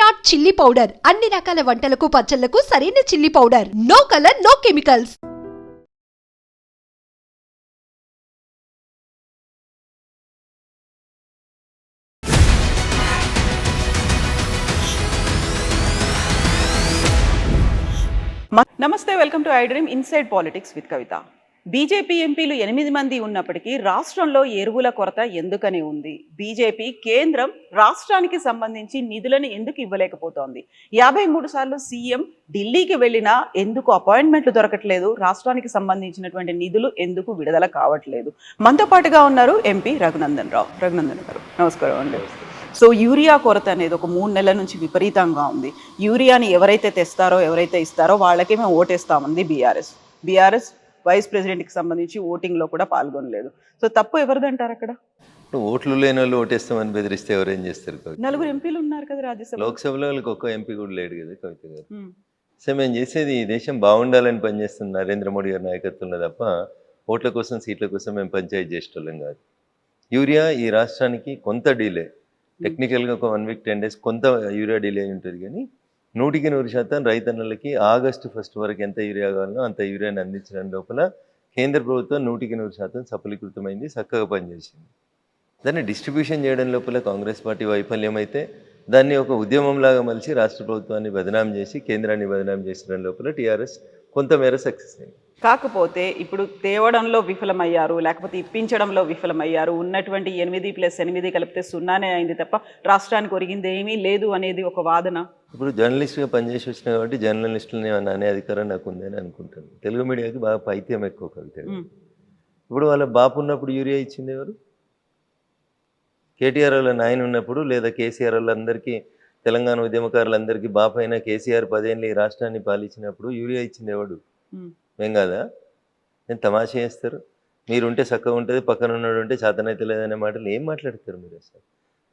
Virat chilli powder. అన్ని రకాల వంటలకు పచ్చళ్ళకు సరైన chilli powder. No colour no chemicals. Namaste welcome to I dream inside politics with Kavitha. BJP ఎంపీలు ఎనిమిది మంది ఉన్నప్పటికీ రాష్ట్రంలో ఎరువుల కొరత ఎందుకని ఉంది? బీజేపీ కేంద్రం రాష్ట్రానికి సంబంధించి నిధులను ఎందుకు ఇవ్వలేకపోతోంది? యాభై మూడు సార్లు సీఎం ఢిల్లీకి వెళ్ళినా ఎందుకు అపాయింట్మెంట్లు దొరకట్లేదు? రాష్ట్రానికి సంబంధించినటువంటి నిధులు ఎందుకు విడుదల కావట్లేదు? మనతో పాటుగా ఉన్నారు ఎంపీ రఘునందన్ రావు. రఘునందన్ గారు నమస్కారం అండి. సో యూరియా కొరత అనేది ఒక మూడు నెలల నుంచి విపరీతంగా ఉంది. యూరియాని ఎవరైతే తెస్తారో ఎవరైతే ఇస్తారో వాళ్ళకే మేము ఓటేస్తామంది బీఆర్ఎస్. బీఆర్ఎస్ వైస్ ప్రెసిడెంట్కి సంబంధించి ఓటింగ్లో కూడా పాల్గొనలేదు. సో తప్పు ఎవరిదంటారు అక్కడ? ఓట్లు లేని వాళ్ళు ఓటేస్తామని బెదిరిస్తే ఎవరేం చేస్తారు నలుగురు ఎంపీలు ఉన్నారు కదా రాజ్యసభ లోక్సభలో వాళ్ళకి ఒక్క ఎంపీ కూడా లేడు కదా కవిత గారు. సో మేము చేసేది ఈ దేశం బాగుండాలని పనిచేస్తున్న నరేంద్ర మోడీ గారి నాయకత్వంలో తప్ప ఓట్ల కోసం సీట్ల కోసం మేము పంచాయతీ చేసేటోళ్ళం కాదు. యూరియా ఈ రాష్ట్రానికి కొంత డీలే. టెక్నికల్గా ఒక వన్ వీక్ టెన్ డేస్ కొంత యూరియా డిలే ఉంటుంది కానీ నూటికి నూరు శాతం రైతన్నలకి ఆగస్టు ఫస్ట్ వరకు ఎంత యూరియా కావాలనో అంత యూరియాని అందించడం లోపల కేంద్ర ప్రభుత్వం నూటికి నూరు శాతం సఫలీకృతమైంది చక్కగా పనిచేసింది. దాన్ని డిస్ట్రిబ్యూషన్ చేయడం లోపల కాంగ్రెస్ పార్టీ వైఫల్యం అయితే దాన్ని ఒక ఉద్యమంలాగా మలిచి రాష్ట్ర ప్రభుత్వాన్ని బదనాం చేసి కేంద్రాన్ని బదనాం చేసిన లోపల టీఆర్ఎస్ కొంతమేర సక్సెస్ అయింది. కాకపోతే ఇప్పుడు తేవడంలో విఫలమయ్యారు లేకపోతే ఇప్పించడంలో విఫలమయ్యారు ఉన్నటువంటి ఎనిమిది ప్లస్ ఎనిమిది కలిపితే సున్నానే అయింది తప్ప రాష్ట్రానికి ఒరిగింది ఏమీ లేదు అనేది ఒక వాదన. ఇప్పుడు జర్నలిస్ట్గా పనిచేసి వచ్చిన కాబట్టి జర్నలిస్టులని అనే అధికారం నాకు ఉందని అనుకుంటాను. తెలుగు మీడియాకి బాగా పైత్యం ఎక్కువ ఉమ్, ఇప్పుడు వాళ్ళ బాపు ఉన్నప్పుడు యూరియా ఇచ్చింది ఎవరు? కేటీఆర్ వాళ్ళ నాయన ఉన్నప్పుడు లేదా కేసీఆర్ వాళ్ళందరికీ తెలంగాణ ఉద్యమకారులందరికీ బాపు అయినా కేసీఆర్ పదేళ్ళు ఈ రాష్ట్రాన్ని పాలించినప్పుడు యూరియా ఇచ్చింది ఎవడు. ఏం కాదా? నేను తమాషా చేస్తారు? మీరుంటే చక్కగా ఉంటుంది పక్కన ఉన్నాడు ఉంటే చేతనైతే లేదనే మాటలు ఏం మాట్లాడతారు మీరు అసలు?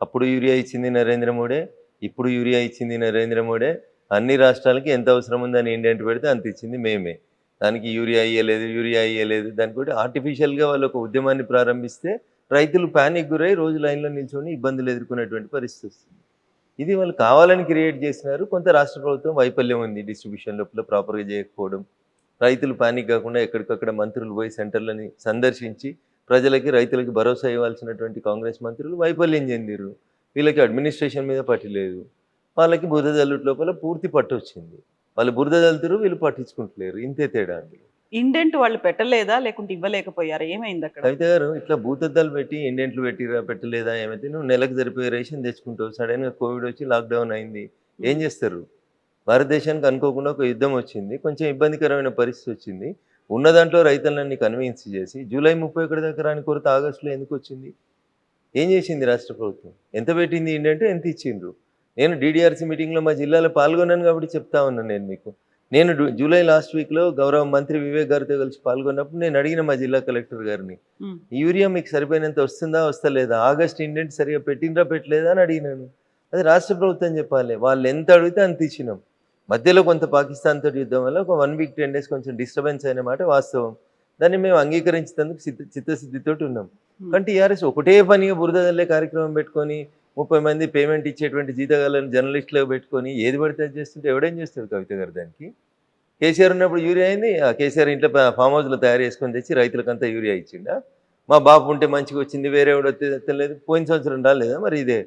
అప్పుడు యూరియా ఇచ్చింది నరేంద్ర మోడే ఇప్పుడు యూరియా ఇచ్చింది నరేంద్ర మోడే అన్ని రాష్ట్రాలకి ఎంత అవసరం ఉందని ఇండియంట్ పెడితే అంత ఇచ్చింది మేమే. దానికి యూరియా ఇయ్యలేదు యూరియా ఇయ్యలేదు దానికి కూడా ఆర్టిఫిషియల్గా వాళ్ళు ఒక ఉద్యమాన్ని ప్రారంభిస్తే రైతులు ప్యానిక్ గురై రోజు లైన్లో నిల్చొని ఇబ్బందులు ఎదుర్కొనేటువంటి పరిస్థితి వస్తుంది. ఇది వాళ్ళు కావాలని క్రియేట్ చేసినారు కొంత రాష్ట్ర ప్రభుత్వం వైఫల్యం ఉంది డిస్ట్రిబ్యూషన్ లోపల ప్రాపర్గా చేయకపోవడం. రైతులు పానిక్ కాకుండా ఎక్కడికక్కడ మంత్రులు పోయి సెంటర్లని సందర్శించి ప్రజలకి రైతులకి భరోసా ఇవ్వాల్సినటువంటి కాంగ్రెస్ మంత్రులు వైఫల్యం చెందిరు వీళ్ళకి అడ్మినిస్ట్రేషన్ మీద పట్టు లేదు. వాళ్ళకి బురద జల్లుట్ లోపల పూర్తి పట్టు వచ్చింది. వాళ్ళు బురద జల్లుతారు వీళ్ళు పట్టించుకుంటలేరు. ఇంతే తేడా అందులో. ఇండెంట్ వాళ్ళు పెట్టలేదా? లేకుంటే ఇవ్వలేకపోయారా? ఏమైంది అక్కడ? కవిత గారు ఇట్లా భూతద్దాలు పెట్టి ఇండెంట్లు పెట్టిరా పెట్టలేదా? ఏమైతే నువ్వు నెలకు సరిపోయే రేషన్ తెచ్చుకుంటావు. సడన్గా కోవిడ్ వచ్చి లాక్డౌన్ అయింది. ఏం చేస్తారు? భారతదేశానికి అనుకోకుండా ఒక యుద్ధం వచ్చింది. కొంచెం ఇబ్బందికరమైన పరిస్థితి వచ్చింది. ఉన్న దాంట్లో రైతులన్నీ కన్విన్స్ చేసి జూలై ముప్పై ఒకటి దాకా రాని కొరత ఆగస్టులో ఎందుకు వచ్చింది? ఏం చేసింది రాష్ట్ర ప్రభుత్వం? ఎంత పెట్టింది ఏంటంటే ఎంత ఇచ్చిండ్రు? నేను డీడీఆర్సీ మీటింగ్లో మా జిల్లాలో పాల్గొన్నాను కాబట్టి చెప్తా ఉన్నాను నేను మీకు. నేను జూలై లాస్ట్ వీక్లో గౌరవ మంత్రి వివేక్ గారితో కలిసి పాల్గొన్నప్పుడు నేను అడిగిన మా జిల్లా కలెక్టర్ గారిని యూరియా మీకు సరిపోయినంత వస్తుందా వస్తలేదా? ఆగస్ట్ ఇండెంట్ సరిగా పెట్టిండ్రా పెట్టలేదా? అని అడిగినాను. అది రాష్ట్ర ప్రభుత్వం చెప్పాలి. వాళ్ళు ఎంత అడిగితే అంత ఇచ్చినాం. మధ్యలో కొంత పాకిస్తాన్ తోటి యుద్ధం వల్ల ఒక వన్ వీక్ టెన్ డేస్ కొంచెం డిస్టర్బెన్స్ అయిన మాట వాస్తవం. దాన్ని మేము అంగీకరించేందుకు సిద్ధ చిత్తశుద్ధితోటి ఉన్నాం. Hmm. కానీ టీఆర్ఎస్ ఒకటే పనిగా బురద జల్లే కార్యక్రమం పెట్టుకొని ముప్పై మంది పేమెంట్ ఇచ్చేటువంటి జీతగాలను జర్నలిస్టులకు పెట్టుకొని ఏది పడితే చేస్తుంటే ఎవడేం చేస్తాడు కవిత గారు దానికి? కేసీఆర్ ఉన్నప్పుడు యూరియా అయింది. ఆ కేసీఆర్ ఇంట్లో ఫామ్ హౌస్లో తయారు చేసుకొని తెచ్చి రైతులకంతా యూరియా ఇచ్చిండా? మా బాబు ఉంటే మంచిగా వచ్చింది వేరే ఎవడు తెలియదు పోయిన సంవత్సరం రాలేదా మరి ఇదే?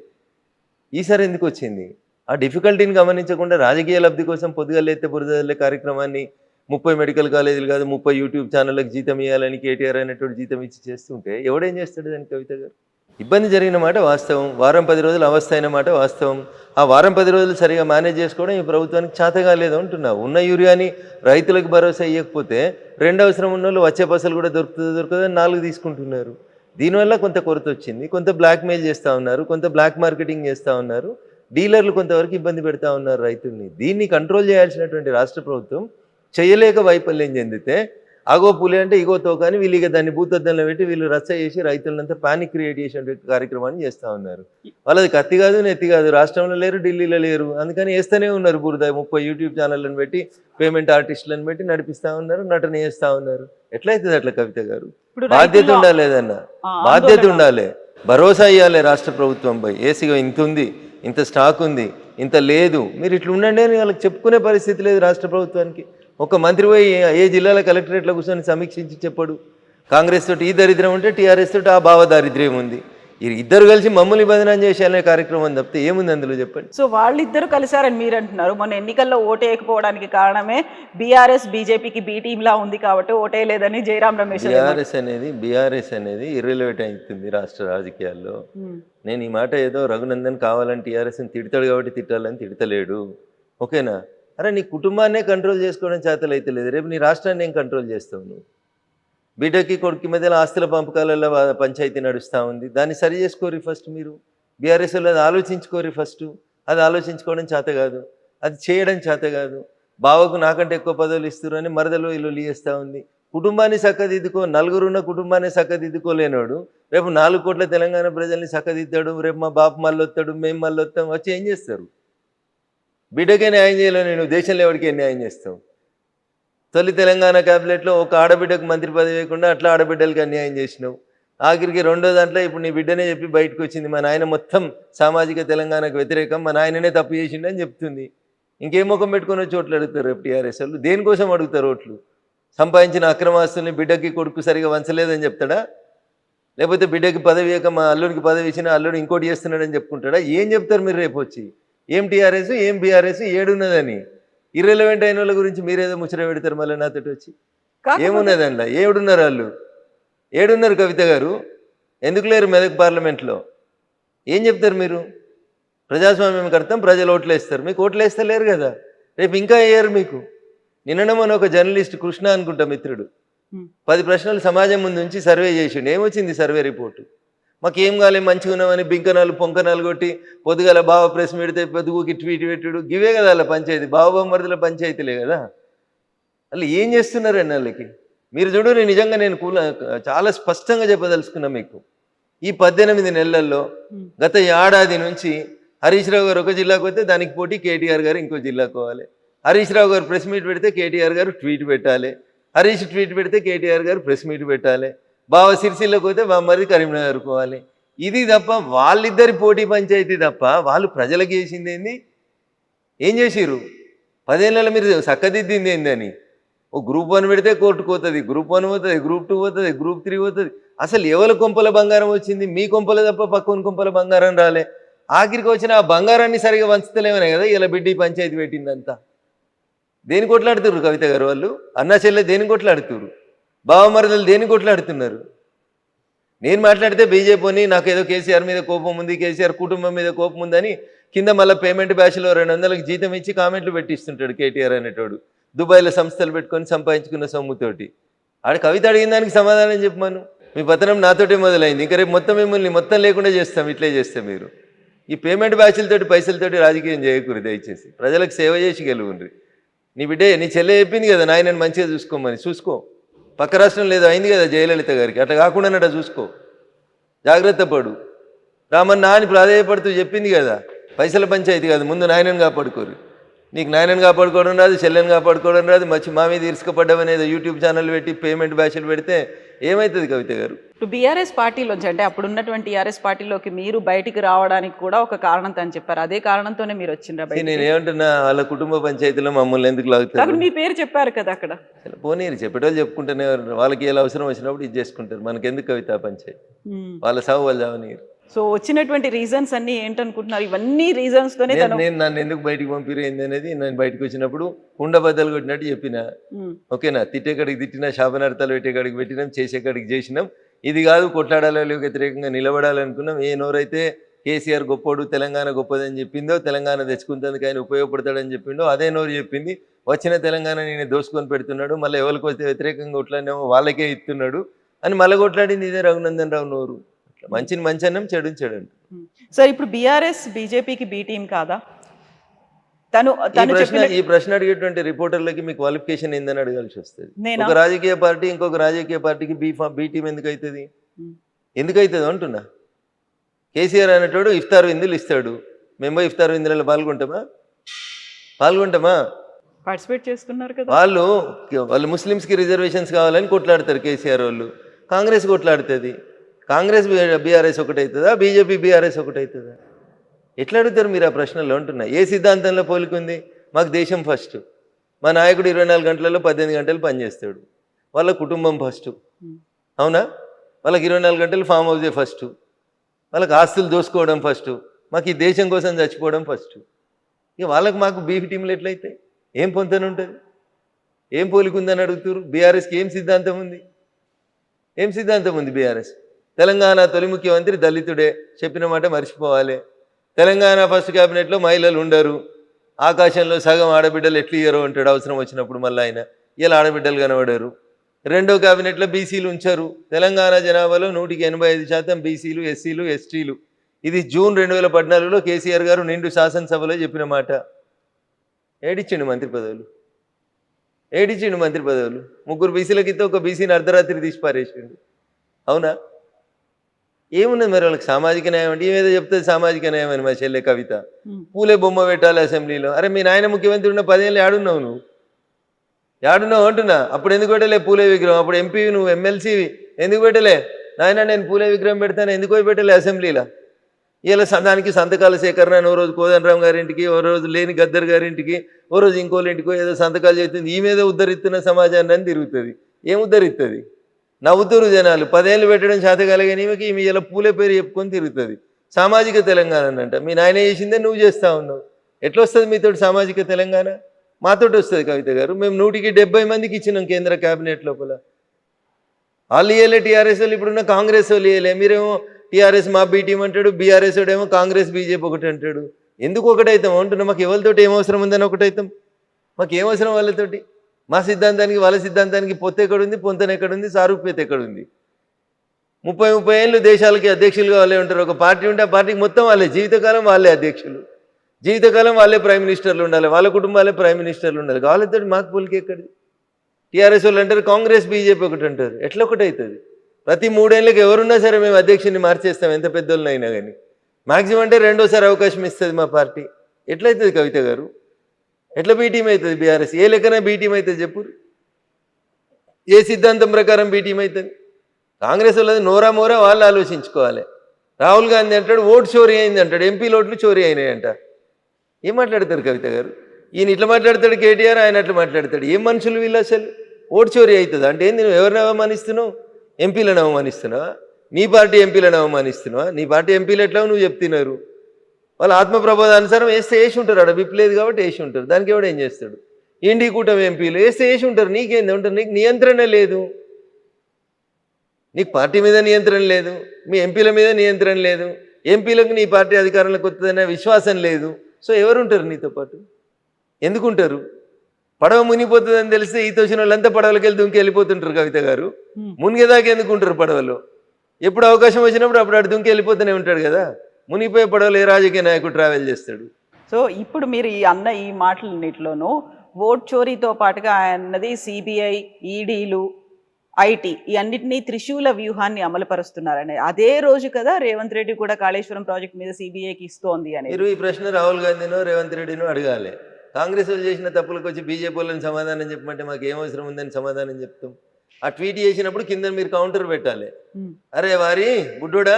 ఈసారి ఎందుకు వచ్చింది? ఆ డిఫికల్టీని గమనించకుండా రాజకీయ లబ్ధి కోసం పొద్దుగా లేతే బురదల్లే కార్యక్రమాన్ని ముప్పై మెడికల్ కాలేజీలు కాదు ముప్పై యూట్యూబ్ ఛానళ్ళకి జీతం ఇవ్వాలని కేటీఆర్ అనేటువంటి జీతం ఇచ్చి చేస్తుంటే ఎవడేం చేస్తాడు దాని కవిత గారు? ఇబ్బంది జరిగిన మాట వాస్తవం. వారం పది రోజులు అవస్థ అయిన మాట వాస్తవం. ఆ వారం పది రోజులు సరిగా మేనేజ్ చేసుకోవడం ఈ ప్రభుత్వానికి చేతగా లేదు అంటున్నా ఉన్న యూరియాని రైతులకు భరోసా ఇవ్వకపోతే రెండు అవసరం ఉన్న వాళ్ళు వచ్చే పసలు కూడా దొరుకుతుంది దొరుకుతుంది నాలుగు తీసుకుంటున్నారు. దీనివల్ల కొంత కొరత వచ్చింది. కొంత బ్లాక్మెయిల్ చేస్తూ ఉన్నారు. కొంత బ్లాక్ మార్కెటింగ్ చేస్తూ ఉన్నారు. డీలర్లు కొంతవరకు ఇబ్బంది పెడతా ఉన్నారు రైతుల్ని. దీన్ని కంట్రోల్ చేయాల్సినటువంటి రాష్ట్ర ప్రభుత్వం చేయలేక వైఫల్యం చెందితే అగో పులి అంటే ఇగో తోక అని వీళ్ళు ఇక దాన్ని భూతద్దంలో పెట్టి వీళ్ళు రచ్చ చేసి రైతులంతా పానిక్ క్రియేట్ చేసేటువంటి కార్యక్రమాన్ని చేస్తూ ఉన్నారు. వాళ్ళది కత్తి కాదు నెత్తి కాదు. రాష్ట్రంలో లేరు ఢిల్లీలో లేరు. అందుకని వేస్తూనే ఉన్నారు బురద ముప్పై యూట్యూబ్ ఛానళ్ళని పెట్టి పేమెంట్ ఆర్టిస్టులను పెట్టి నడిపిస్తూ ఉన్నారు నటన చేస్తూ ఉన్నారు. ఎట్లయితుంది అట్లా కవిత గారు? బాధ్యత రైతుల్లో- ఉండాలి ఏదన్నా. ఆ, బాధ్యత ఉండాలి. భరోసా ఇవ్వాలి రాష్ట్ర ప్రభుత్వంపై. ఏసీగా ఇంత ఉంది ఇంత స్టాక్ ఉంది ఇంత లేదు మీరు ఇట్లా ఉండండి అని వాళ్ళకి చెప్పుకునే పరిస్థితి లేదు రాష్ట్ర ప్రభుత్వానికి. ఒక మంత్రి పోయి ఏ జిల్లాలో కలెక్టరేట్లో కూర్చొని సమీక్షించి చెప్పడు. కాంగ్రెస్ తోటి ఈ దరిద్రం ఉంటే టీఆర్ఎస్ తోటి ఆ భావ దారిద్ర్యం ఉంది. ఇద్దరు కలిసి మమ్మల్ని బదనాం చేసేయాలనే కార్యక్రమం తప్పితే ఏముంది అందులో చెప్పండి? సో వాళ్ళిద్దరు కలిశారని మీరు అంటున్నారు మొన్న ఎన్నికల్లో ఓటేయకపోవడానికి కారణమే బీఆర్ఎస్ బీజేపీకి బీ టీంలా ఉంది కాబట్టి ఓటేయలేదని జయరాం రమేష్ అన్నారు. బీఆర్ఎస్ అనేది బీఆర్ఎస్ అనేది ఇర్రిలవేట్ అవుతుంది రాష్ట్ర రాజకీయాల్లో. ఉమ్. నేను ఈ మాట ఏదో రఘునందన్ కావాలని టీఆర్ఎస్ని తిడతాడు కాబట్టి తిట్టాలని తిడతలేడు. ఓకేనా? అరే నీ కుటుంబాన్నే కంట్రోల్ చేసుకోవడం చేతలు అయితే లేదు రేపు నీ రాష్ట్రాన్ని ఏం కంట్రోల్ చేస్తావు నువ్వు? బిడ్డకి కొడుకు మధ్యలో ఆస్తుల పంపకాలలో పంచాయతీ నడుస్తూ ఉంది. దాన్ని సరి చేసుకోరి ఫస్ట్ మీరు. బీఆర్ఎస్ అది ఆలోచించుకోరి ఫస్ట్. అది ఆలోచించుకోవడం చేత కాదు. అది చేయడం చేత కాదు. బావకు నాకంటే ఎక్కువ పదవులు ఇస్తారు అని మరదలో ఇల్లు లీయేస్తూ ఉంది. కుటుంబాన్ని చక్కదిద్దుకో నలుగురున్న కుటుంబాన్ని చక్కదిద్దుకోలేనోడు రేపు నాలుగు కోట్ల తెలంగాణ ప్రజల్ని చక్కదిద్దాడు రేపు మా బాపు మళ్ళీ మేము మళ్ళీ వచ్చి ఏం చేస్తారు? బిడ్డకే న్యాయం చేయలేవు నేను దేశంలో ఎవరికే న్యాయం చేస్తావు? తొలి తెలంగాణ క్యాబినెట్లో ఒక ఆడబిడ్డకు మంత్రి పదవి వేయకుండా అట్లా ఆడబిడ్డలకి అన్యాయం చేసినావు. ఆఖరికి రెండో దాంట్లో ఇప్పుడు నీ బిడ్డనే చెప్పి బయటకు వచ్చింది. మా నాయన మొత్తం సామాజిక తెలంగాణకు వ్యతిరేకం. మా నాయననే తప్పు చేసిండు అని చెప్తుంది. ఇంకేం ముఖం పెట్టుకుని వచ్చి ఓట్లు అడుగుతారు రేపు టీఆర్ఎస్ వాళ్ళు దేనికోసం అడుగుతారు ఓట్లు? సంపాదించిన అక్రమాస్తుల్ని బిడ్డకి కొడుకు సరిగా వంచలేదని చెప్తాడా? లేకపోతే బిడ్డకి పదవి ఇవ్వక మా అల్లుడికి పదవి ఇచ్చిన అల్లుడు ఇంకోటి చేస్తున్నాడని చెప్పుకుంటాడా? ఏం చెప్తారు మీరు రేపు వచ్చి? ఏం టీఆర్ఎస్ ఏం బీఆర్ఎస్? ఏడున్నదని. ఇర్రెలవెంట్ అయిన వాళ్ళ గురించి మీరేదో ముచ్చట పెడతారు మళ్ళీ నాతోటి వచ్చి? ఏమున్నది అందులో ఏడున్నారు వాళ్ళు? ఏడున్నారు కవిత గారు? ఎందుకు లేరు మెదక్ పార్లమెంట్లో? ఏం చెప్తారు మీరు? ప్రజాస్వామ్యం అర్థం ప్రజలు ఓట్లు వేస్తారు. మీకు ఓట్లు వేస్తే లేరు కదా. రేపు ఇంకా వేయరు మీకు. నిన్న మన ఒక జర్నలిస్ట్ కృష్ణ అనుకుంటా మిత్రుడు. పది ప్రశ్నలు సమాజం ముందు ఉంచి సర్వే చేసిండు. ఏమొచ్చింది సర్వే రిపోర్టు? మాకు ఏం కాలే మంచిగా ఉన్నామని బింకనాలు పొంకనాలు కొట్టి పొద్దుగాల బావ ప్రెస్ పెడితే పొద్దుగుకి ట్వీట్ పెట్టుడు. గివే కదా వాళ్ళ పంచాయతీ. బావ బొమ్మరిదిల పంచాయతీలే కదా. వాళ్ళు ఏం చేస్తున్నారండి వాళ్ళకి మీరు చూడు నేను నిజంగా నేను కూల చాలా స్పష్టంగా చెప్పదలుచుకున్నా మీకు. ఈ పద్దెనిమిది నెలల్లో. గత ఏడాది నుంచి హరీష్ రావు గారు ఒక జిల్లాకు వస్తే దానికి పోటీ కేటీఆర్ గారు ఇంకో జిల్లాకు పోవాలి. హరీష్ రావు గారు ప్రెస్ మీట్ పెడితే కేటీఆర్ గారు ట్వీట్ పెట్టాలి. హరీష్ ట్వీట్ పెడితే కేటీఆర్ గారు ప్రెస్ మీట్ పెట్టాలి. బావ సిరిసిల్లోకి పోతే బామ్మది కరీంనగర్ పోవాలి ఇది తప్ప వాళ్ళిద్దరి పోటీ పంచాయతీ తప్ప వాళ్ళు ప్రజలకు చేసింది ఏంది? ఏం చేసిర్రు? పదేళ్ళ మీరు చక్కదిద్దింది ఏందని? ఓ గ్రూప్ వన్ పెడితే కోర్టుకు పోతుంది గ్రూప్ వన్ పోతుంది గ్రూప్ టూ పోతుంది గ్రూప్ త్రీ పోతుంది. అసలు ఎవరి కొంపల బంగారం వచ్చింది? మీ కొంపల తప్ప పక్కన కొంపల బంగారం రాలే. ఆఖరికి వచ్చిన ఆ బంగారాన్ని సరిగా వంచలేమనే కదా ఇలా బిడ్డి పంచాయతీ పెట్టిందంతా. దేని కొట్లాడుతురు కవిత గారు వాళ్ళు? అన్నా చెల్లె దేని కొట్లాడుతురు బావమరదలు దేని కొట్లాడుతున్నారు? నేను మాట్లాడితే బీజేపీని నాకు ఏదో కేసీఆర్ మీద కోపం ఉంది కేసీఆర్ కుటుంబం మీద కోపం ఉందని కింద మళ్ళీ పేమెంట్ బ్యాచ్లో రెండు వందలకు జీతం ఇచ్చి కామెంట్లు పెట్టిస్తుంటాడు కేటీఆర్ అనేటోడు. దుబాయ్లో సంస్థలు పెట్టుకొని సంపాదించుకున్న సొమ్ముతోటి. ఆడ కవిత అడిగిన దానికి సమాధానం చెప్పమను మీ పతనం నాతోటే మొదలైంది. ఇంకా రేపు మొత్తం మిమ్మల్ని మొత్తం లేకుండా చేస్తాం ఇట్లే చేస్తే మీరు. ఈ పేమెంట్ బ్యాచ్లతోటి పైసలతోటి రాజకీయం చేయకూడదు దయచేసి. ప్రజలకు సేవ చేసి గెలువుండ్రి. నీ బిడ్డే నీ చెల్లె చెప్పింది కదా నాయనని మంచిగా చూసుకోమని. చూసుకో. పక్క రాష్ట్రం లేదు అయింది కదా జయలలిత గారికి. అట్లా కాకుండా చూసుకో. జాగ్రత్త పడు. రామన్న అని ప్రాధాయపడుతూ చెప్పింది కదా. పైసల పంచాయతీ కాదు ముందు నాయనని కాపాడుకోరు. నీకు నాయనని కాపాడుకోవడం రాదు చెల్లెని కాపాడుకోవడం రాదు మచ్చి మా మీద యూట్యూబ్ ఛానల్ పెట్టి పేమెంట్ బ్యాచ్లు పెడితే ఏమవుతుంది కవిత గారు? ఇప్పుడు బీఆర్ఎస్ పార్టీలోంచి అంటే అప్పుడు ఉన్నటువంటి టీఆర్ఎస్ పార్టీలోకి మీరు బయటికి రావడానికి కూడా ఒక కారణం తను చెప్పారు. అదే కారణంతోనే మీరు వచ్చిండ్రా నేను ఏమంటున్నా వాళ్ళ కుటుంబ పంచాయతీలో మమ్మల్ని ఎందుకు లాగుతారు? మీ పేరు చెప్పారు కదా అక్కడ. పోనీరు చెప్పేటోళ్ళు చెప్పుకుంటూనే. వాళ్ళకి ఎలా అవసరం వచ్చినప్పుడు ఇది చేసుకుంటారు. మనకెందుకు కవిత పంచాయతీ? వాళ్ళ సాగు వాళ్ళు చావనీరు సో వచ్చినటువంటి రీజన్స్ అన్ని ఏంటనుకుంటున్నారు? ఇవన్నీ రీజన్స్ తోనే నేను నన్ను ఎందుకు బయటికి పంపిరేంది అనేది నేను బయటకు వచ్చినప్పుడు కుండ బద్దలు కొట్టినట్టు చెప్పిన. ఓకేనా? తిట్టేకాడికి తిట్టినా శాపనార్థాలు పెట్టేకాడికి పెట్టినాం చేసేకాడికి చేసినాం. ఇది కాదు కొట్లాడాలి వ్యతిరేకంగా నిలబడాలనుకున్నాం. ఏ నోరైతే కేసీఆర్ గొప్పోడు తెలంగాణ గొప్పదని చెప్పిందో తెలంగాణ తెచ్చుకుంటందుకు ఆయన ఉపయోగపడతాడని చెప్పిండో అదే నోరు చెప్పింది. వచ్చిన తెలంగాణ నేను దోసుకొని పెడుతున్నాడు మళ్ళీ ఎవరికి వస్తే వ్యతిరేకంగా కొట్లాడినేమో వాళ్ళకే ఇస్తున్నాడు అని మళ్ళీ కొట్లాడింది ఇదే రఘునందన్ రావు నోరు. మంచిని మంచి అన్నం చెడుని. చెడు అంటాం. ఉమ్. సో ఇప్పుడు బీఆర్ఎస్ బీజేపీకి బీ టీం కాదా? తను తను ప్రశ్న ఈ ప్రశ్న అడిగేటువంటి రిపోర్టర్లకి మీ క్వాలిఫికేషన్ ఏందని అడగాల్సి వస్తుంది? ఒక రాజకీయ పార్టీ ఇంకొక రాజకీయ పార్టీకి బీ బీ టీం ఎందుకు అవుతుంది. ఎందుకు అవుతుంది అంటున్నా? కేసీఆర్ అనేటోడు ఇఫ్తార్ విందులు ఇస్తాడు. మేము ఇఫ్తార్ విందులలో పాల్గొంటామా? పాల్గొంటామా? పార్టిసిపేట్ చేస్తున్నారు కదా. వాళ్ళు వాళ్ళు ముస్లిమ్స్కి రిజర్వేషన్స్ కావాలని కొట్లాడతారు కేసీఆర్ వాళ్ళు. కాంగ్రెస్ కొట్లాడుతుంది. కాంగ్రెస్ బీఆర్ఎస్ ఒకటి అవుతుందా బీజేపీ బీఆర్ఎస్ ఒకటి అవుతుందా ఎట్లా అడుగుతారు మీరు ఆ ప్రశ్నలో? ఉంటున్నా ఏ సిద్ధాంతంలో పోలికుంది? మాకు దేశం ఫస్ట్ మా నాయకుడు ఇరవై నాలుగు గంటలలో పద్దెనిమిది గంటలు పనిచేస్తాడు. వాళ్ళ కుటుంబం ఫస్ట్ అవునా? వాళ్ళకి ఇరవై నాలుగు గంటలు ఫామ్ హౌసే ఫస్ట్ వాళ్ళకి ఆస్తులు దోసుకోవడం ఫస్ట్ మాకు ఈ దేశం కోసం చచ్చిపోవడం ఫస్ట్ ఇక వాళ్ళకి మాకు బీఫ్ టీంలు ఎట్లయితే? ఏం పొంతన ఉంటుంది? ఏం పోలికుందని అడుగుతారు బీఆర్ఎస్కి ఏం సిద్ధాంతం ఉంది? ఏం సిద్ధాంతం ఉంది బీఆర్ఎస్? తెలంగాణ తొలి ముఖ్యమంత్రి దళితుడే. చెప్పిన మాట మర్చిపోవాలి. తెలంగాణ ఫస్ట్ క్యాబినెట్లో మహిళలు ఉండరు. ఆకాశంలో సగం ఆడబిడ్డలు ఎట్లు ఇయ్యరు అంటాడు. అవసరం వచ్చినప్పుడు మళ్ళీ ఆయన. ఇలా ఆడబిడ్డలు కనబడరు. రెండో క్యాబినెట్లో బీసీలు ఉంచారు. తెలంగాణ జనాభాలో నూటికి ఎనభై ఐదు శాతం బీసీలు ఎస్సీలు ఎస్టీలు. ఇది జూన్ రెండు వేల పద్నాలుగులో కేసీఆర్ గారు నిండు శాసనసభలో చెప్పిన మాట. ఏడిచ్చిండు మంత్రి పదవులు. ఏడిచ్చిండు మంత్రి పదవులు. ముగ్గురు బీసీలకితో ఒక బీసీని అర్ధరాత్రి తీసి పారేసిండు. అవునా? ఏమున్నది మరి వాళ్ళకి సామాజిక న్యాయం అంటే? ఏమేదో చెప్తుంది సామాజిక న్యాయం అని మా చెల్లె కవిత. పూలే బొమ్మ పెట్టాలి అసెంబ్లీలో. అరే మీ నాయన ముఖ్యమంత్రి ఉన్న పదేళ్ళు ఆడున్నావు నువ్వు? యాడున్నావు అంటున్నా. అప్పుడు ఎందుకు పెట్టలే పూలే విగ్రహం? అప్పుడు ఎంపీ నువ్వు ఎమ్మెల్సీ ఎందుకు పెట్టలే? నాయన నేను పూలే విగ్రహం పెడతాను. ఎందుకు పోయి పెట్టలే అసెంబ్లీలో? ఇలా దానికి సంతకాల సేకరణ ఓ రోజు కోదండరామ్ గారింటికి ఓ రోజు లేని గద్దర్ గారింటికి ఓ రోజు ఇంకోళ్ళ ఇంటికో ఏదో సంతకాలు చేస్తుంది. ఈ మీద ఉద్ధరిస్తున్న సమాజాన్ని అని తిరుగుతుంది. ఏం ఉద్ధరిస్తుంది? నవ్వుతురు జనాలు. పదేళ్ళు పెట్టడం చేత ఈమెకి ఈమె ఇలా పూలే పేరు చెప్పుకొని తిరుగుతుంది. సామాజిక తెలంగాణ అంట. మీ నాయన చేసిందే నువ్వు చేస్తా ఉన్నావు. ఎట్లా వస్తుంది మీతోటి సామాజిక తెలంగాణ? మాతోటి వస్తుంది కవిత గారు. మేము నూటికి డెబ్బై మందికి ఇచ్చినాం కేంద్ర క్యాబినెట్ లోపల. వాళ్ళు ఇయ్యలే టీఆర్ఎస్ వాళ్ళు ఇప్పుడున్న కాంగ్రెస్ వాళ్ళు ఇయ్యలే. మీరేమో టీఆర్ఎస్ మా బీటీం అంటాడు బీఆర్ఎస్ ఏమో కాంగ్రెస్ బీజేపీ ఒకటి అంటాడు. ఎందుకు ఒకటైతాం? అంటున్నా మాకు ఎవరితోటి ఏం అవసరం ఉందని ఒకటైతాం? మాకు ఏమవసరం వాళ్ళతోటి? మా సిద్ధాంతానికి వాళ్ళ సిద్ధాంతానికి పొత్తు ఎక్కడుంది? పొంతన ఎక్కడుంది? సారూప్యత ఎక్కడుంది? ముప్పై ముప్పై ఏళ్ళు దేశాలకి అధ్యక్షులుగా వాళ్ళే ఉంటారు. ఒక పార్టీ ఉంటే ఆ పార్టీకి మొత్తం వాళ్ళే. జీవితకాలం వాళ్ళే అధ్యక్షులు. జీవితకాలం వాళ్ళే ప్రైమ్ మినిస్టర్లు ఉండాలి. వాళ్ళ కుటుంబాలే ప్రైమ్ మినిస్టర్లు ఉండాలి. వాళ్ళతో మాకు పోలికి ఎక్కడిది? టీఆర్ఎస్ వాళ్ళు అంటారు కాంగ్రెస్ బీజేపీ ఒకటి అంటారు. ఎట్లా ఒకటి అవుతుంది? ప్రతి మూడేళ్ళకి ఎవరున్నా సరే మేము అధ్యక్షుడిని మార్చేస్తాం. ఎంత పెద్దోళ్ళనైనా కానీ. మాక్సిమం అంటే రెండోసారి అవకాశం ఇస్తుంది మా పార్టీ. ఎట్లయితుంది కవిత గారు? ఎట్లా బీటీం అవుతుంది బీఆర్ఎస్ ఏ లెక్కన బీటీం అవుతుంది చెప్పు. ఏ సిద్ధాంతం ప్రకారం బీటీం అవుతుంది? కాంగ్రెస్ వాళ్ళది నోరా మోరా వాళ్ళు ఆలోచించుకోవాలి. రాహుల్ గాంధీ అంటాడు ఓటు చోరీ అయింది అంటాడు ఎంపీలు ఓట్లు చోరీ అయినాయి అంట ఏం మాట్లాడతారు కవిత గారు? ఈయన ఇట్లా మాట్లాడతాడు కేటీఆర్ ఆయన అట్లా మాట్లాడతాడు. ఏం మనుషులు వీళ్ళు అసలు? ఓటు చోరీ అవుతుంది? అంటే ఏంది నువ్వు ఎవరిని అవమానిస్తున్నావు? ఎంపీలను అవమానిస్తున్నావా? నీ పార్టీ ఎంపీలను అవమానిస్తున్నావా? నీ పార్టీ ఎంపీలు ఎట్లా నువ్వు చెప్తున్నారు? వాళ్ళు ఆత్మప్రబోధానుసారం వేస్తే వేసి ఉంటారు ఆడ విప్ లేదు కాబట్టి వేసి ఉంటారు. దానికి ఎవడు ఏం చేస్తాడు? ఇండి కూటమి ఎంపీలు వేస్తే వేసి ఉంటారు. నీకేంది? ఉంటారు. నీకు నియంత్రణ లేదు. నీకు పార్టీ మీద నియంత్రణ లేదు. మీ ఎంపీల మీద నియంత్రణ లేదు. ఎంపీలకు నీ పార్టీ అధికారంలోకి వస్తుందనే విశ్వాసం లేదు. సో ఎవరుంటారు నీతో పాటు? ఎందుకుంటారు? పడవ మునిగిపోతుందని తెలిస్తే ఈత వచ్చిన వాళ్ళంతా పడవలకి వెళ్ళి దుంకి వెళ్ళిపోతుంటారు కవిత గారు. మునిగేదాకా ఎందుకుంటారు పడవలో? ఎప్పుడు అవకాశం వచ్చినప్పుడు అప్పుడు అటు దుంకి వెళ్ళిపోతూనే ఉంటాడు కదా? మునిగిపోయే పడవలు ఏ రాజకీయ నాయకుడు ట్రావెల్ చేస్తాడు? సో ఇప్పుడు మీరు ఈ అన్న ఈ మాటలన్నిటిలోనూ ఓట్ చోరీతో పాటుగా అన్నది సిబిఐ ఈడీలు ఐటీ ఈ అన్నిటినీ త్రిశూల వ్యూహాన్ని అమలుపరుస్తున్నారని అదే రోజు కదా రేవంత్ రెడ్డి కూడా కాళేశ్వరం ప్రాజెక్ట్ మీద సిబిఐకి ఇస్తోంది అని మీరు ఈ ప్రశ్న రాహుల్ గాంధీనో రేవంత్ రెడ్డినో అడగాలి. కాంగ్రెస్ వాళ్ళు చేసిన తప్పులకు వచ్చి బీజేపీ వాళ్ళని సమాధానం చెప్పమంటే మాకు ఏం అవసరం ఉందని సమాధానం చెప్తాం. ఆ ట్వీట్ చేసినప్పుడు కింద మీరు కౌంటర్ పెట్టాలి. అరే వారి బుడ్డోడా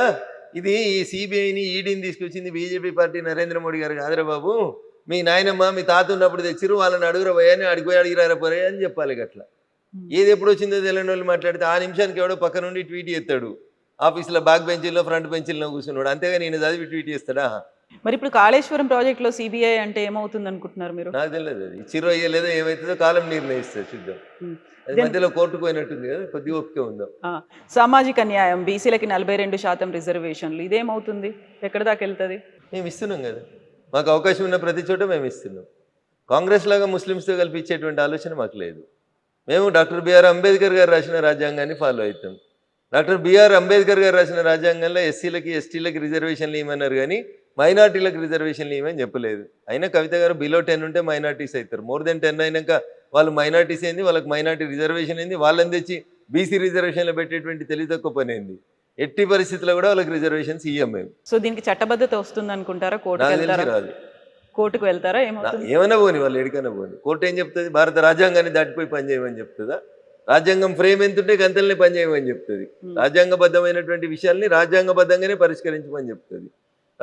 ఇది ఈ సిబిఐని ఈడీని తీసుకొచ్చింది బీజేపీ పార్టీ నరేంద్ర మోడీ గారు కాదురా బాబు. మీ నాయనమ్మ మీ తాత ఉన్నప్పుడు తెచ్చిరు వాళ్ళని అడుగురా పోయా అని అడిగిపోయి అడిగిరారా పోరే అని చెప్పాలి గట్లా. ఏది ఎప్పుడు వచ్చిందో తెలియని వాళ్ళు మాట్లాడితే ఆ నిమిషానికి ఎవడో పక్క నుండి ట్వీట్ చేస్తాడు. ఆఫీస్లో బ్యాక్ బెంచీల్లో ఫ్రంట్ బెంచీల్లో కూర్చున్నాడు. అంతేగా నేను చదివి ట్వీట్ చేస్తాడా? మరి ఇప్పుడు కాళేశ్వరం ప్రాజెక్ట్లో సిబిఐ అంటే ఏమవుతుంది అనుకుంటున్నారు మీరు? నాకు తెలియదు అది. చిరు అయ్యలేదో ఏమవుతుందో కాలం నిర్ణయిస్తుంది చూద్దాం. మధ్యలో కోర్టుకు పోయినట్టుంది కదా కొద్దిగా ఓపిక ఉందాం. సామాజిక న్యాయం బీసీలకి నలభై రెండు శాతం రిజర్వేషన్లు ఇదేమవుతుంది? ఎక్కడి దాకా వెళ్తుంది? మేము ఇస్తున్నాం కదా. మాకు అవకాశం ఉన్న ప్రతి చోట మేము ఇస్తున్నాం. కాంగ్రెస్ లాగా ముస్లిమ్స్తో కలిపి ఇచ్చేటువంటి ఆలోచన మాకు లేదు. మేము డాక్టర్ బిఆర్ అంబేద్కర్ గారు రాసిన రాజ్యాంగాన్ని ఫాలో అవుతాం. డాక్టర్ బిఆర్ అంబేద్కర్ గారు రాసిన రాజ్యాంగంలో ఎస్సీలకి ఎస్టీలకి రిజర్వేషన్లు ఇవ్వమన్నారు కానీ మైనార్టీలకు రిజర్వేషన్లు ఇవ్వమని చెప్పలేదు. అయినా కవిత గారు బిలో టెన్ ఉంటే మైనార్టీస్ అవుతారు. మోర్ దెన్ టెన్ అయినాక వాళ్ళు మైనార్టీస్ ఏంది వాళ్ళకి మైనార్టీ రిజర్వేషన్ ఏంది వాళ్ళని తెచ్చి బీసీ రిజర్వేషన్లో పెట్టేటువంటి తెలివి తక్కువ పని ఏంది? ఎట్టి పరిస్థితుల్లో కూడా వాళ్ళకి రిజర్వేషన్స్ ఇయ్యం మేము. సో దీనికి చట్టబద్ధత వస్తుంది అనుకుంటారా వెళ్తారా? రాదు. కోర్టుకు వెళ్తారా? ఏమైనా పోని వాళ్ళు ఎడికైనా పోని. కోర్టు ఏం చెప్తుంది? భారత రాజ్యాంగాన్ని దాటిపోయి పనిచేయమని చెప్తుందా? రాజ్యాంగం ఫ్రేమ్ ఎంత ఉంటే గంతల్ని పనిచేయమని చెప్తుంది. రాజ్యాంగబద్ధమైనటువంటి విషయాల్ని రాజ్యాంగబద్ధంగానే పరిష్కరించమని చెప్తుంది.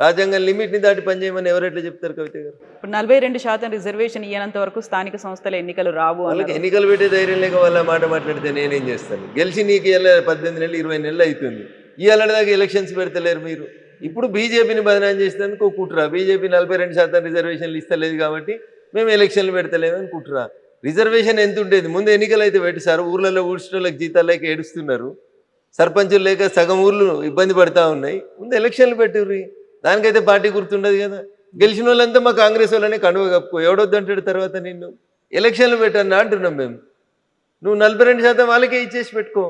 రాజ్యాంగం లిమిట్ని దాటి పనిచేయమని ఎవరెట్లా చెప్తారు కవిత గారు? ఇప్పుడు నలభై రెండు శాతం రిజర్వేషన్ ఇయ్యనంత వరకు స్థానిక సంస్థల ఎన్నికలు రావు వాళ్ళకి. ఎన్నికలు పెట్టే ధైర్యం లేక వాళ్ళ మాట మాట్లాడితే నేనేం చేస్తాను? గెలిచి నీకు ఇవాళ పద్దెనిమిది నెలలు ఇరవై నెలలు అవుతుంది ఇవాళ దాకా ఎలక్షన్స్ పెడతలేరు మీరు. ఇప్పుడు బీజేపీని బదనాం చేసినందుకు కుట్రా. బీజేపీ నలభై రెండు శాతం రిజర్వేషన్లు ఇస్తలేదు కాబట్టి మేము ఎలక్షన్లు పెడతలేమని కుట్రా. రిజర్వేషన్ ఎంత ఉండేది? ముందు ఎన్నికలు అయితే పెట్టి సార్ ఊర్లలో ఊడ్చడానికి జీతాలు లేక ఏడుస్తున్నారు. సర్పంచులు లేక సగం ఊర్లు ఇబ్బంది పడతా ఉన్నాయి. ముందు ఎలక్షన్లు పెట్టుర్రి. దానికైతే పార్టీ గుర్తుండదు కదా. గెలిచిన వాళ్ళంతా మా కాంగ్రెస్ వాళ్ళనే కండువ కప్పుకో ఎవడొద్దంటాడు తర్వాత నిన్ను. ఎలక్షన్లు పెట్టన్నా అంటున్నాం మేము. నువ్వు నలభై రెండు శాతం వాళ్ళకే ఇచ్చేసి పెట్టుకో.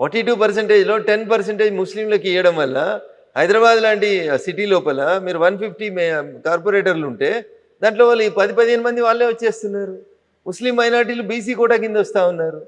ఫార్టీ టూ పర్సెంటేజ్లో టెన్ పర్సెంటేజ్ ముస్లింలకు ఇవ్వడం వల్ల హైదరాబాద్ లాంటి సిటీ లోపల మీరు వన్ ఫిఫ్టీ కార్పొరేటర్లు ఉంటే దాంట్లో వాళ్ళు ఈ పది పదిహేను మంది వాళ్ళే వచ్చేస్తున్నారు. ముస్లిం మైనార్టీలు బీసీ కూడా కింద వస్తూ ఉన్నారు.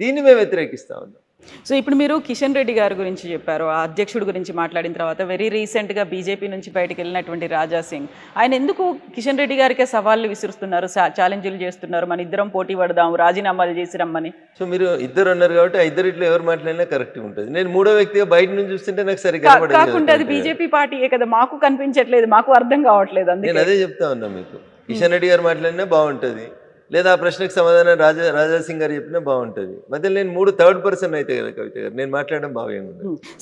దీన్ని మేము వ్యతిరేకిస్తా ఉన్నాం. సో ఇప్పుడు మీరు కిషన్ రెడ్డి గారి గురించి చెప్పారు ఆ అధ్యక్షుడి గురించి మాట్లాడిన తర్వాత వెరీ రీసెంట్గా బీజేపీ నుంచి బయటకు వెళ్ళినటువంటి రాజా సింగ్. ఆయన ఎందుకు కిషన్ రెడ్డి గారికే సవాళ్ళు విసురుస్తున్నారు ఛాలెంజ్లు చేస్తున్నారు? మన ఇద్దరం పోటీ పడదాం రాజీనామాలు చేసి రమ్మని. సో మీరు ఇద్దరు అన్నారు కాబట్టి ఆ ఇద్దరిట్లో ఎవరు మాట్లాడినా కరెక్ట్గా ఉంటుంది. నేను మూడో వ్యక్తిగా బయట నుంచి చూస్తుంటే నాకు సరిగ్గా కాకుండా అది. బీజేపీ పార్టీయే కదా మాకు కనిపించట్లేదు మాకు అర్థం కావట్లేదు నేను అందుకే అదే చెప్తా ఉన్నా మీకు. కిషన్ రెడ్డి గారు మాట్లాడినా బాగుంటుంది. లేదా ఆ ప్రశ్నకు సమాధానం రాజా రాజా సింగ్ గారు చెప్పినా బాగుంటుంది. మధ్యలో నేను మూడు థర్డ్ పర్సన్ అయితే కదా కవిత గారు నేను మాట్లాడడం బాగా.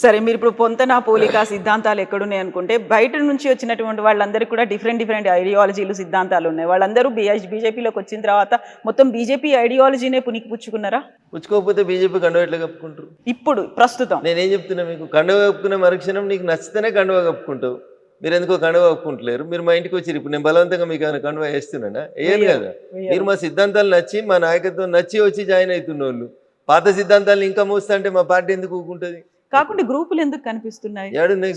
సరే మీరు ఇప్పుడు పొంతన పోలిక సిద్ధాంతాలు ఎక్కడున్నాయి అనుకుంటే బయట నుంచి వచ్చినటువంటి వాళ్ళందరికీ కూడా డిఫరెంట్ డిఫరెంట్ ఐడియాలజీలు సిద్ధాంతాలు ఉన్నాయి. వాళ్ళందరూ బీజేపీలోకి వచ్చిన తర్వాత మొత్తం బీజేపీ ఐడియాలజీనే పునికి పుచ్చుకున్నారా పుచ్చుకోకపోతే బీజేపీ కండువ ఎట్లా కప్పుకుంటారు. ఇప్పుడు ప్రస్తుతం. నేనేం చెప్తున్నా మీకు కండువ కప్పుకున్న మరుక్షణం నీకు నచ్చితేనే కండువ కప్పుకుంటావు. మీరు ఎందుకో కండువ కప్పుకుంటలేరు మీరు మా ఇంటికి వచ్చి ఇప్పుడు నేను బలవంతంగా మీకు ఏమైనా కండువ వేస్తున్నానా? వేయను కదా? మీరు మా సిద్ధాంతాలు నచ్చి మా నాయకత్వం నచ్చి వచ్చి జాయిన్ అవుతున్న వాళ్ళు పాత సిద్ధాంతాలను ఇంకా మోస్తా అంటే మా పార్టీ ఎందుకు ఊకుంటుంది? కాకుండా గ్రూపులు ఎందుకు కనిపిస్తున్నాయి?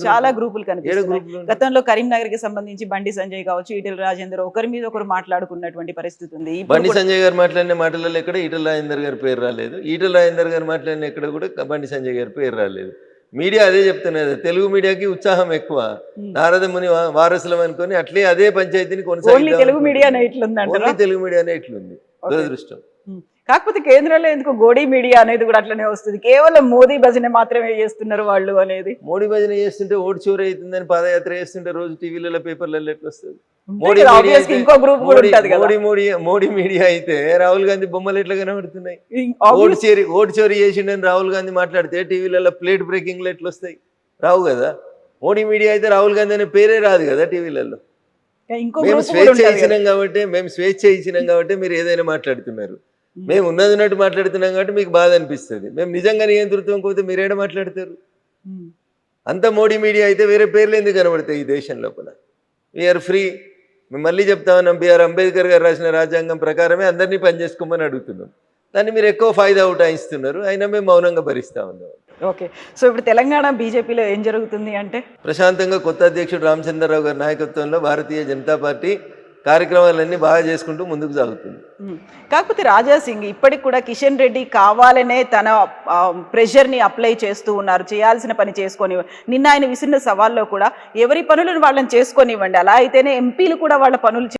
చాలా గ్రూపులు? కనిపిస్తున్నాయి? గతంలో కరీంనగర్కి సంబంధించి బండి సంజయ్ కావచ్చు ఈటెల రాజేందర్ ఒకరి మీద ఒకరు మాట్లాడుకున్నటువంటి పరిస్థితి ఉంది. బండి సంజయ్ గారు మాట్లాడిన మాటలలో ఎక్కడ ఈటల రాజేందర్ గారి పేరు రాలేదు. ఈటల రాజేందర్ గారు మాట్లాడిన ఎక్కడ కూడా బండి సంజయ్ గారి పేరు రాలేదు. మీడియా అదే చెప్తున్నది తెలుగు మీడియాకి ఉత్సాహం ఎక్కువ. నారద ముని వారసులం అనుకొని అట్లే అదే పంచాయతీని ఓన్లీ కొనసాగిద్దాం తెలుగు మీడియా ఓన్లీ తెలుగు మీడియానే ఇట్లుంది దురదృష్టం. కాకపోతే కేంద్రంలో ఎందుకు గోడీ మీడియా అనేది కూడా అట్లనే వస్తుంది? కేవలం మోదీ భజన మాత్రమే చేస్తున్నారు వాళ్ళు అనేది. మోడీ భజన చేస్తుంటే ఓటు చోరీ అవుతుందని పాదయాత్ర చేస్తుంటే రోజు టీవీలలో పేపర్లలో ఎట్లా వస్తుంది? మోడీ ఇంకో గ్రూప్ కూడా మోడీ ఉంటది కదా. మోడీ మోడీ మోడీ మీడియా అయితే రాహుల్ గాంధీ బొమ్మలు ఎట్లా కనబడుతున్నాయి? ఓటు చోరీ ఓటు చోరీ చేసిండని రాహుల్ గాంధీ మాట్లాడితే టీవీలలో ప్లేట్ బ్రేకింగ్లు ఎట్లా వస్తాయి రావు కదా. మోడీ మీడియా అయితే రాహుల్ గాంధీ అనే పేరే రాదు కదా టీవీలలో. మేము స్వేచ్ఛ. ఇచ్చినాం కాబట్టి మేము స్వేచ్ఛ ఇచ్చినాం కాబట్టి మీరు ఏదైనా మాట్లాడుతున్నారు. మేము ఉన్నది ఉన్నట్టు మాట్లాడుతున్నాం కాబట్టి మీకు బాధ అనిపిస్తుంది. మేము నిజంగా నియంతృత్వం పోతే మీరేడ మాట్లాడతారు. అంత మోడీ మీడియా అయితే వేరే పేర్లు ఎందుకు కనబడతాయి ఈ దేశం లోపల వీఆర్ ఫ్రీ మేము మళ్ళీ చెప్తా ఉన్నాం బిఆర్ అంబేద్కర్ గారు రాసిన రాజ్యాంగం ప్రకారమే అందరినీ పనిచేసుకోమని అడుగుతున్నాం. దాన్ని మీరు ఎక్కువ ఫాయిదా ఉటాయిస్తున్నారు అయినా మేము మౌనంగా భరిస్తా ఉన్నాం. ఓకే. సో ఇప్పుడు తెలంగాణ బీజేపీలో ఏం జరుగుతుంది అంటే? ప్రశాంతంగా కొత్త అధ్యక్షుడు రామచంద్రరావు గారి నాయకత్వంలో భారతీయ జనతా పార్టీ కార్యక్రమాలన్నీ బాగా చేసుకుంటూ ముందుకు సాగుతుంది. కాకపోతే రాజా సింగ్ ఇప్పటికి కూడా కిషన్ రెడ్డి కావాలనే తన ఆ, ప్రెషర్ని అప్లై చేస్తూ ఉన్నారు. చేయాల్సిన పని చేసుకొని నిన్న ఆయన విసిరిన సవాల్లో కూడా ఎవరి పనులను వాళ్ళని చేసుకొనివ్వండి. అలా అయితేనే ఎంపీలు కూడా వాళ్ళ పనులు